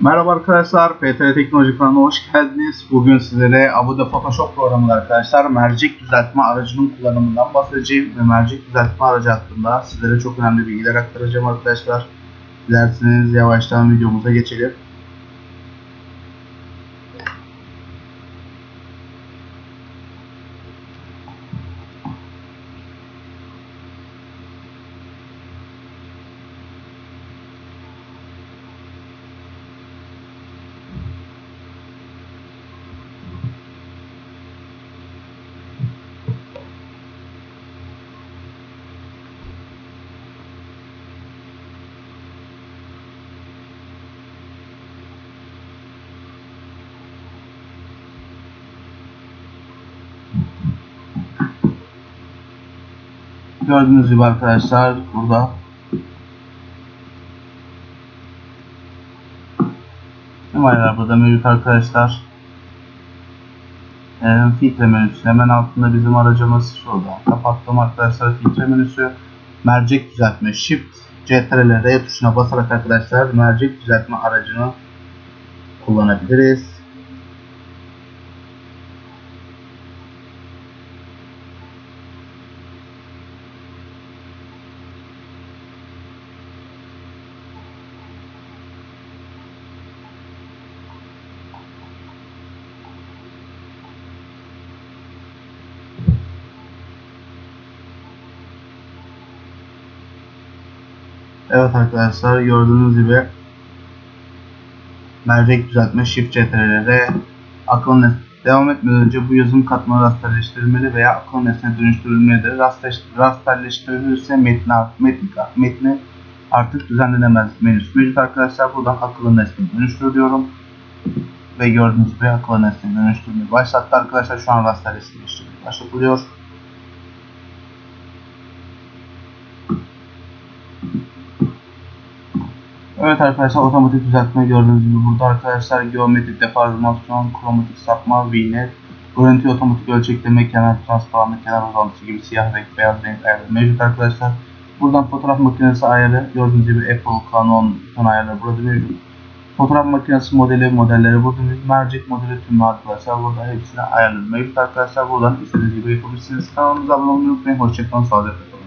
Merhaba arkadaşlar, PTR Teknoloji kanalına hoş geldiniz. Bugün sizlere Abu'da Photoshop programında arkadaşlar mercek düzeltme aracının kullanımından bahsedeceğim ve mercek düzeltme aracı hakkında sizlere çok önemli bilgiler aktaracağım arkadaşlar. Dilerseniz yavaştan videomuza geçelim. Gördüğünüz gibi arkadaşlar burada ayarlar burada mevcut arkadaşlar. Ee, filtre menüsü hemen altında bizim aracımız şurada. Kapattım arkadaşlar filtre menüsü. Mercek düzeltme Shift CTRL R tuşuna basarak arkadaşlar mercek düzeltme aracını kullanabiliriz. Evet arkadaşlar gördüğünüz gibi mercek düzeltme Shift CTRL'de nesne devam etmeden önce bu yazım katmanı rasterleştirilmeli veya akıllı nesne dönüştürülmelidir. Raster, rasterleştirilirse metni, metni, metni artık düzenlenemez menüsü mevcut arkadaşlar. Buradan akıllı nesne dönüştürüyorum. Ve gördüğünüz gibi akıllı nesne dönüştürmeyi başlattı arkadaşlar. Şu an rasterleştirilmeye başlatılıyor. Evet arkadaşlar otomatik düzeltme gördüğünüz gibi burada arkadaşlar geometrik deformasyon, kromatik sapma, vignette, görüntü otomatik ölçekleme, kenar transparanlık, kenar uzantısı gibi siyah renk, beyaz renk ayarları mevcut arkadaşlar. Buradan fotoğraf makinesi ayarı gördüğünüz gibi Apple, Canon bütün ayarları burada mevcut. Fotoğraf makinesi modeli, modelleri burada mevcut. Mercek modeli tüm arkadaşlar burada hepsine ayarları mevcut arkadaşlar. Buradan istediğiniz gibi yapabilirsiniz. Kanalımıza abone olmayı unutmayın. Hoşçakalın, sağlıcakla kalın.